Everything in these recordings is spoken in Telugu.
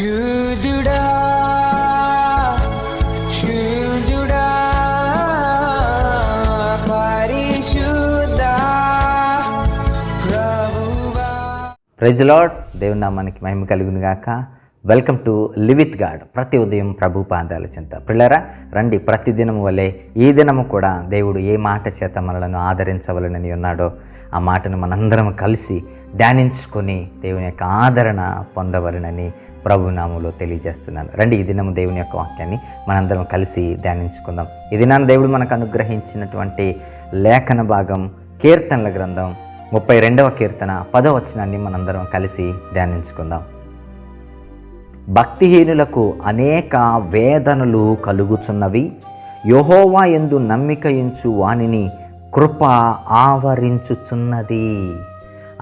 శూదుడా శూదుడా పరిశుద్ధ ప్రభువా. ప్రైజ్ లాడ్ దేవుని నామానికి మహిమ కలుగును గాక. వెల్కమ్ టు లివిత్ గాడ్ ప్రతి ఉదయం ప్రభు పాదాల చింత. పిల్లరా రండి. ప్రతి దినము వలె ఈ దినము కూడా దేవుడు ఏ మాట చేత మనలను ఆదరించవలనని ఉన్నాడో ఆ మాటను మనందరం కలిసి ధ్యానించుకొని దేవుని యొక్క ఆదరణ పొందవలనని ప్రభునామంలో తెలియజేస్తున్నాను. రండి ఈ దినం దేవుని యొక్క వాక్యాన్ని మనందరం కలిసి ధ్యానించుకుందాం. ఈ దినాన్ని దేవుడు మనకు అనుగ్రహించినటువంటి లేఖన భాగం కీర్తనల గ్రంథం ముప్పై రెండవ కీర్తన పదవ వచనాన్ని మనందరం కలిసి ధ్యానించుకుందాం. భక్తిహీనులకు అనేక వేదనలు కలుగుచున్నవి. యహోవా ఎందు నమ్మికయించు వానిని కృప ఆవరించుచున్నది.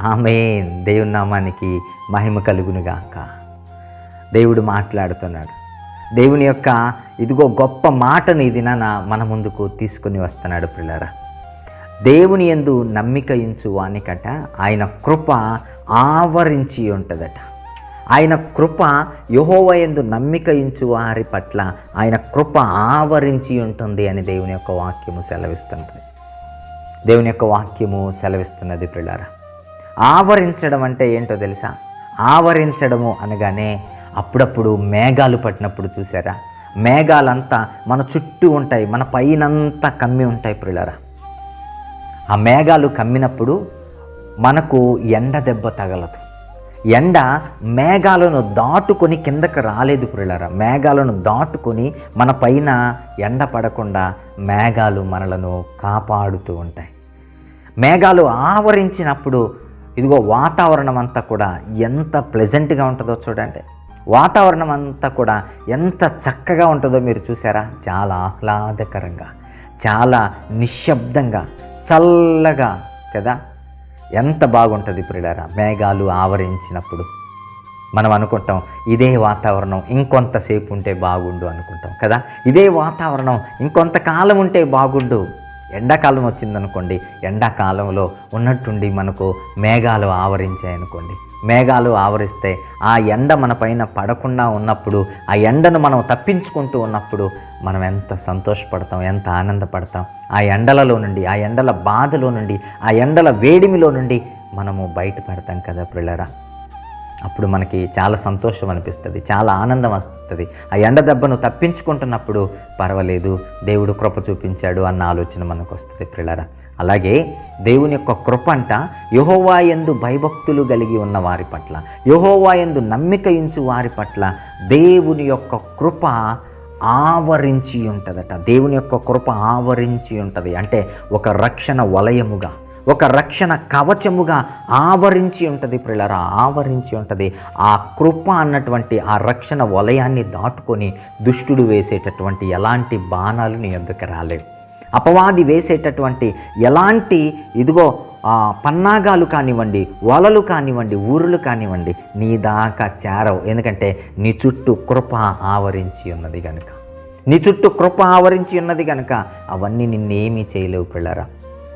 ఆమె దేవుని నామానికి మహిమ కలుగునుగాక. దేవుడు మాట్లాడుతున్నాడు. దేవుని యొక్క ఇదిగో గొప్ప మాటను ఇది నా మన ముందుకు తీసుకొని వస్తున్నాడు పిల్లరా. దేవుని ఎందు నమ్మిక ఇంచు వానికట ఆయన కృప ఆవరించి ఉంటుందట. ఆయన కృప యహోవ ఎందు నమ్మిక ఇంచు వారి పట్ల ఆయన కృప ఆవరించి ఉంటుంది అని దేవుని యొక్క వాక్యము సెలవిస్తుంటుంది. దేవుని యొక్క వాక్యము సెలవిస్తున్నది పిల్లారా ఆవరించడం అంటే ఏంటో తెలుసా? ఆవరించడము అనగానే అప్పుడప్పుడు మేఘాలు పట్టినప్పుడు చూసారా? మేఘాలంతా మన చుట్టూ ఉంటాయి మన పైనంతా కమ్మి ఉంటాయి పిల్లరా ఆ మేఘాలు కమ్మినప్పుడు మనకు ఎండ దెబ్బ తగలదు. ఎండ మేఘాలను దాటుకొని కిందకి రాలేదు పురులారా మేఘాలను దాటుకొని మన పైన ఎండ పడకుండా మేఘాలు మనలను కాపాడుతూ ఉంటాయి. మేఘాలు ఆవరించినప్పుడు ఇదిగో వాతావరణం అంతా కూడా ఎంత ప్లెజెంట్గా ఉంటుందో చూడండి. వాతావరణం అంతా కూడా ఎంత చక్కగా ఉంటుందో మీరు చూసారా? చాలా ఆహ్లాదకరంగా చాలా నిశ్శబ్దంగా చల్లగా కదా? ఎంత బాగుంటుంది ప్రియులారా మేఘాలు ఆవరించినప్పుడు. మనం అనుకుంటాం ఇదే వాతావరణం ఇంకొంతసేపు ఉంటే బాగుండు అనుకుంటాం కదా? ఇదే వాతావరణం ఇంకొంతకాలం ఉంటే బాగుండు. ఎండాకాలం వచ్చిందనుకోండి ఎండాకాలంలో ఉన్నట్టుండి మనకు మేఘాలు ఆవరించాయనుకోండి మేఘాలు ఆవరిస్తే ఆ ఎండ మన పైన పడకుండా ఉన్నప్పుడు ఆ ఎండను మనం తప్పించుకుంటూ ఉన్నప్పుడు మనం ఎంత సంతోషపడతాం ఎంత ఆనందపడతాం. ఆ ఎండలలో నుండి ఆ ఎండల బాధలో నుండి ఆ ఎండల వేడిమిలో నుండి మనము బయటపడతాం కదా పిల్లరా అప్పుడు మనకి చాలా సంతోషం అనిపిస్తుంది చాలా ఆనందం వస్తుంది. ఆ ఎండ దెబ్బను తప్పించుకుంటున్నప్పుడు పర్వాలేదు దేవుడు కృప చూపించాడు అన్న ఆలోచన మనకు వస్తుంది పిల్లరా అలాగే దేవుని యొక్క కృప అంట యహోవా ఎందు భయభక్తులు కలిగి ఉన్న వారి పట్ల యహోవా ఎందు నమ్మిక ఇంచు వారి పట్ల దేవుని యొక్క కృప ఆవరించి ఉంటుందట. దేవుని యొక్క కృప ఆవరించి ఉంటుంది. అంటే ఒక రక్షణ వలయముగా ఒక రక్షణ కవచముగా ఆవరించి ఉంటుంది పిల్లరా ఆవరించి ఉంటుంది. ఆ కృప అన్నటువంటి ఆ రక్షణ వలయాన్ని దాటుకొని దుష్టుడు వేసేటటువంటి ఎలాంటి బాణాలు నీ ఎందుకు రాలేవు అపవాది వేసేటటువంటి ఎలాంటి ఇదిగో పన్నాగాలు కానివ్వండి వలలు కానివ్వండి ఊరులు కానివ్వండి నీ దాకా చేరవు. ఎందుకంటే నీ చుట్టూ కృప ఆవరించి ఉన్నది కనుక నీ చుట్టూ కృప ఆవరించి ఉన్నది కనుక అవన్నీ నిన్నేమీ చేయలేవు పిల్లరా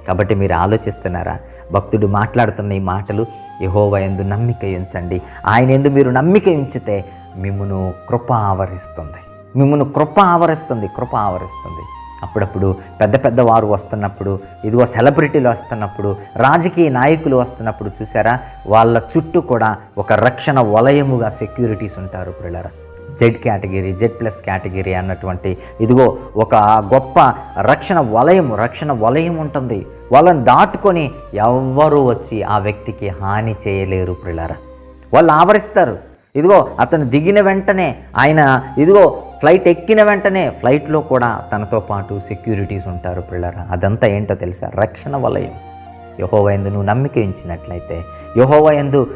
కాబట్టి మీరు ఆలోచిస్తున్నారా? భక్తుడు మాట్లాడుతున్న ఈ మాటలు యహోవ ఎందు నమ్మిక ఉంచండి. ఆయన ఎందు మీరు నమ్మిక ఉంచితే మిమ్మును కృప ఆవరిస్తుంది. మిమ్మును కృప ఆవరిస్తుంది కృప ఆవరిస్తుంది. అప్పుడప్పుడు పెద్ద పెద్ద వారు వస్తున్నప్పుడు ఇదిగో సెలబ్రిటీలు వస్తున్నప్పుడు రాజకీయ నాయకులు వస్తున్నప్పుడు చూసారా వాళ్ళ చుట్టూ కూడా ఒక రక్షణ వలయముగా సెక్యూరిటీస్ ఉంటారు పిల్లరా Z category Z plus category అన్నటువంటి ఇదిగో ఒక గొప్ప రక్షణ వలయం రక్షణ వలయం ఉంటుంది. వాళ్ళని దాటుకొని ఎవ్వరూ వచ్చి ఆ వ్యక్తికి హాని చేయలేరు ప్రిలరా. వాళ్ళు ఆవరిస్తారు. ఇదిగో అతను దిగిన వెంటనే ఆయన ఇదిగో ఫ్లైట్ ఎక్కిన వెంటనే ఫ్లైట్లో కూడా తనతో పాటు సెక్యూరిటీస్ ఉంటారు పిల్లరా అదంతా ఏంటో తెలుసా? రక్షణ వలయం. యహోవ ఎందు నువ్వు నమ్మిక ఉంచినట్లయితే యహోవ ఎందు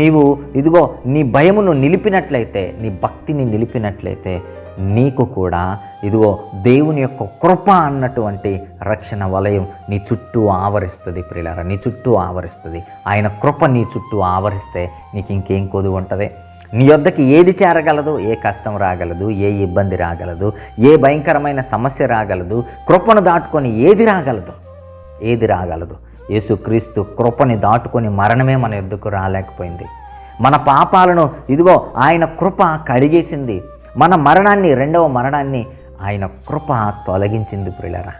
నీవు ఇదిగో నీ భయమును నిలిపినట్లయితే నీ భక్తిని నిలిపినట్లయితే నీకు కూడా ఇదిగో దేవుని యొక్క కృప అన్నటువంటి రక్షణ వలయం నీ చుట్టూ ఆవరిస్తుంది ప్రిలార నీ చుట్టూ ఆవరిస్తుంది. ఆయన కృప నీ చుట్టూ ఆవరిస్తే నీకు ఇంకేం కొదువు ఉంటుంది? నీ యొద్దకి ఏది చేరగలదు? ఏ కష్టం రాగలదు? ఏ ఇబ్బంది రాగలదు? ఏ భయంకరమైన సమస్య రాగలదు? కృపను దాటుకొని ఏది రాగలదు? ఏది రాగలదు? యేసుక్రీస్తు కృపని దాటుకొని మరణమే మన ఎద్దుకు రాలేకపోయింది. మన పాపాలను ఇదిగో ఆయన కృప కడిగేసింది. మన మరణాన్ని రెండవ మరణాన్ని ఆయన కృప తొలగించింది ప్రిలరా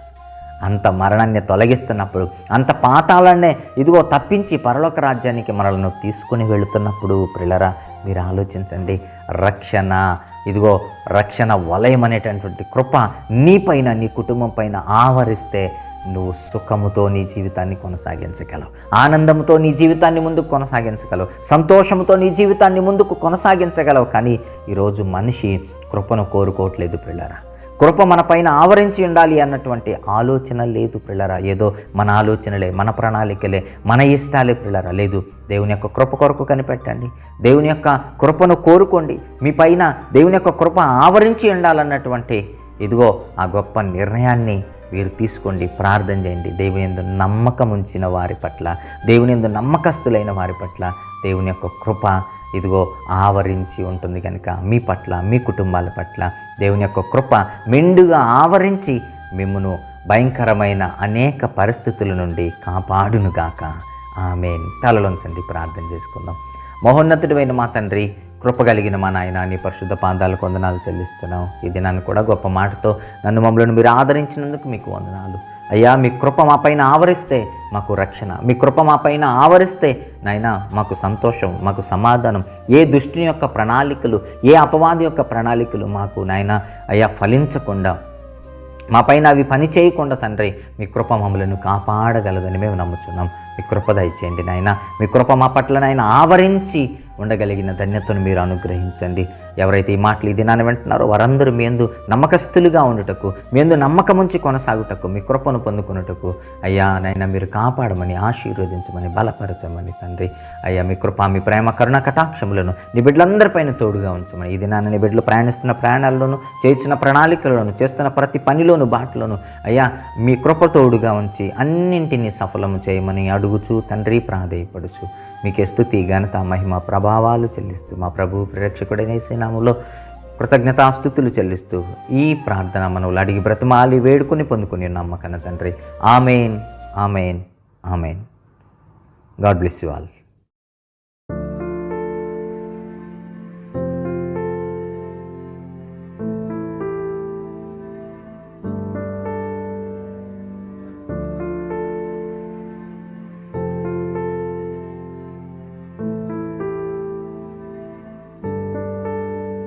అంత మరణాన్ని తొలగిస్తున్నప్పుడు అంత పాతాలనే ఇదిగో తప్పించి పరలోక రాజ్యానికి మనలను తీసుకుని వెళుతున్నప్పుడు ప్రిలరా మీరు ఆలోచించండి. రక్షణ ఇదిగో రక్షణ వలయం అనేటటువంటి కృప నీపైన నీ కుటుంబం పైన ఆవరిస్తే నువ్వు సుఖముతో నీ జీవితాన్ని కొనసాగించగలవు. ఆనందంతో నీ జీవితాన్ని ముందుకు కొనసాగించగలవు. సంతోషంతో నీ జీవితాన్ని ముందుకు కొనసాగించగలవు. కానీ ఈరోజు మనిషి కృపను కోరుకోవట్లేదు పిల్లరా. కృప మన పైన ఆవరించి ఉండాలి అన్నటువంటి ఆలోచన లేదు పిల్లరా. ఏదో మన ఆలోచనలే మన ప్రణాళికలే మన ఇష్టాలే పిల్లరా. లేదు దేవుని యొక్క కృప కొరకు కనిపెట్టండి. దేవుని యొక్క కృపను కోరుకోండి. మీ పైన దేవుని యొక్క కృప ఆవరించి ఉండాలన్నటువంటి ఇదిగో ఆ గొప్ప నిర్ణయాన్ని వీరు తీసుకోండి ప్రార్థన చేయండి. దేవుని ఎందు నమ్మకం ఉంచిన వారి పట్ల దేవుని ఎందు నమ్మకస్తులైన వారి పట్ల దేవుని యొక్క కృప ఇదిగో ఆవరించి ఉంటుంది కనుక మీ పట్ల మీ కుటుంబాల పట్ల దేవుని యొక్క కృప మెండుగా ఆవరించి మిమ్మను భయంకరమైన అనేక పరిస్థితుల నుండి కాపాడునుగాక. ఆమె తలలోంచండి ప్రార్థన చేసుకుందాం. మహోన్నతుడైన మా తండ్రి కృపగలిగిన మా నాయన నీ పరిశుద్ధ పాదాలకు వందనాలు చెల్లిస్తున్నాం. ఈ దినాన్ని కూడా గొప్ప మాటతో నన్ను మమ్మల్ని మీరు ఆదరించినందుకు మీకు వందనాలు. అయ్యా మీ కృప మా పైన ఆవరిస్తే మాకు రక్షణ. మీ కృప మా పైన ఆవరిస్తే నాయన మాకు సంతోషం మాకు సమాధానం. ఏ దుష్టుని యొక్క ప్రణాళికలు ఏ అపవాది యొక్క ప్రణాళికలు మాకు నాయన అయ్యా ఫలించకుండా మా పైన అవి పని చేయకుండా తండ్రి మీ కృప మమ్మలను కాపాడగలదని మేము నమ్ముతున్నాం మీ కృప దయచేయండి నాయన. మీ కృప మా పట్ల నాయన ఆవరించి ఉండగలిగిన ధన్యతను మీరు అనుగ్రహించండి. ఎవరైతే ఈ మాటలు ఈ దినాన్ని వింటున్నారో వారందరూ మీందు నమ్మకస్తులుగా ఉండుటకు మీందు నమ్మకముంచి నమ్మకం కొనసాగుటకు మీ కృపను పొందుకున్నటకు అయ్యా నాయన మీరు కాపాడమని ఆశీర్వదించమని బలపరచమని తండ్రి. అయ్యా మీ కృప మీ ప్రేమ కరుణ కటాక్షములను నీ బిడ్డలందరిపైన తోడుగా ఉంచమని ఈ దినాన్ని నీ బిడ్డలు ప్రయాణిస్తున్న ప్రయాణాల్లోనూ చేస్తున్న ప్రణాళికలను చేస్తున్న ప్రతి పనిలోను బాటలోను అయ్యా మీ కృప తోడుగా ఉంచి అన్నింటినీ సఫలము చేయమని అడుగుచూ తండ్రి ప్రాధేయపడుచు. మీకే స్థుతి ఘనత మహిమ ప్రభావాలు చెల్లిస్తూ మా ప్రభు ప్రేక్షకుడైన శ్రీనామంలో కృతజ్ఞతాస్థుతులు చెల్లిస్తూ ఈ ప్రార్థన మనవులు అడిగి బ్రతమాలి వేడుకొని పొందుకుని నమ్మకన్న తండ్రి. Amen amen amen. God bless you all.